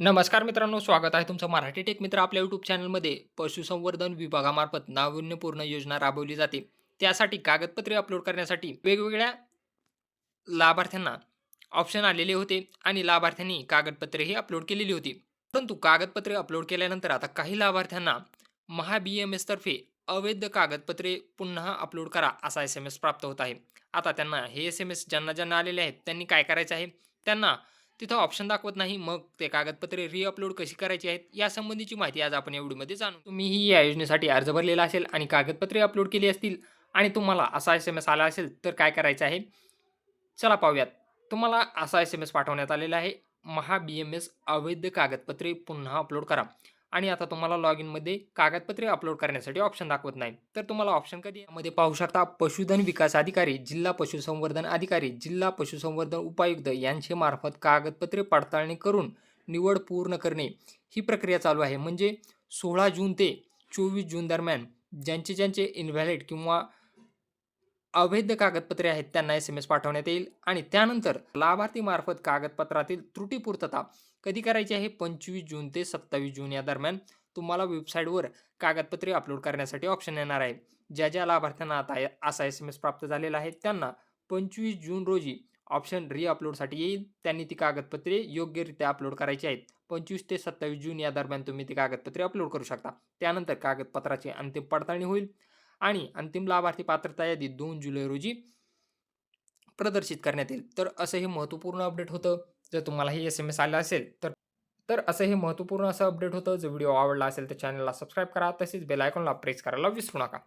नमस्कार मित्रांनो स्वागत आहे तुमचं मराठी टेक मित्र आपल्या यूट्यूब चॅनलमध्ये. पशुसंवर्धन विभागामार्फत नाविन्यपूर्ण योजना राबवली जाते. त्यासाठी कागदपत्रे अपलोड करण्यासाठी वेगवेगळ्या लाभार्थ्यांना ऑप्शन आलेले होते आणि लाभार्थ्यांनी कागदपत्रेही अपलोड केलेली होती. परंतु कागदपत्रे अपलोड केल्यानंतर आता काही लाभार्थ्यांना महा बी एम एसतर्फे अवैध कागदपत्रे पुन्हा अपलोड करा असा एस एम एस प्राप्त होत आहे. आता त्यांना हे एस एम एस ज्यांना ज्यांना आलेले आहेत त्यांनी काय करायचं आहे? त्यांना तिथं ऑप्शन दाखवत नाही. मग ते कागदपत्रे रिअपलोड कशी करायची आहेत यासंबंधीची माहिती आज आपण या व्हिडिओमध्ये जाणू तुम्हीही या योजनेसाठी अर्ज भरलेला असेल आणि कागदपत्रे अपलोड केली असतील आणि तुम्हाला असा एस एम एस आला असेल तर काय करायचं आहे? चला पाहूयात. तुम्हाला असा एस एम एस पाठवण्यात आलेला आहे. महा बी एम एस अवैध कागदपत्रे पुन्हा अपलोड करा. आणि आता तुम्हाला लॉग इनमध्ये कागदपत्रे अपलोड करण्यासाठी ऑप्शन दाखवत नाही तर तुम्हाला ऑप्शन कधी मध्ये पाहू शकता पशुधन विकास अधिकारी जिल्हा पशुसंवर्धन अधिकारी जिल्हा पशुसंवर्धन उपायुक्त यांचे मार्फत कागदपत्रे पडताळणी करून निवड पूर्ण करणे ही प्रक्रिया चालू आहे. म्हणजे सोळा जून ते चोवीस जून दरम्यान ज्यांचे ज्यांचे इनव्हॅलिड किंवा अवैध कागदपत्रे आहेत त्यांना एस एम एस पाठवण्यात येईल आणि त्यानंतर लाभार्थीमार्फत कागदपत्रातील त्रुटी पूर्तता कधी करायची आहे? पंचवीस जून ते सत्तावीस जून या दरम्यान तुम्हाला वेबसाईटवर कागदपत्रे अपलोड करण्यासाठी ऑप्शन येणार आहे. ज्या ज्या लाभार्थ्यांना आता असा एस एम एस प्राप्त झालेला आहे त्यांना पंचवीस जून रोजी ऑप्शन रीअपलोडसाठी येईल. त्यांनी ती कागदपत्रे योग्यरित्या अपलोड करायची आहेत. पंचवीस ते सत्तावीस जून या दरम्यान तुम्ही ती कागदपत्रे अपलोड करू शकता. त्यानंतर कागदपत्राची अंतिम पडताळणी होईल. आणि अंतिम लाभार्थी पात्रता यादी दोन जुलै रोजी प्रदर्शित करण्यात येईल. तर असं हे महत्त्वपूर्ण अपडेट होतं. जर तुम्हाला हे एस एम एस आलं असेल तर तर असं हे महत्त्वपूर्ण असं अपडेट होतं. जर व्हिडिओ आवडला असेल तर चॅनलला सबस्क्राईब करा. तसेच बेल आयकॉनला प्रेस करायला विसरू नका.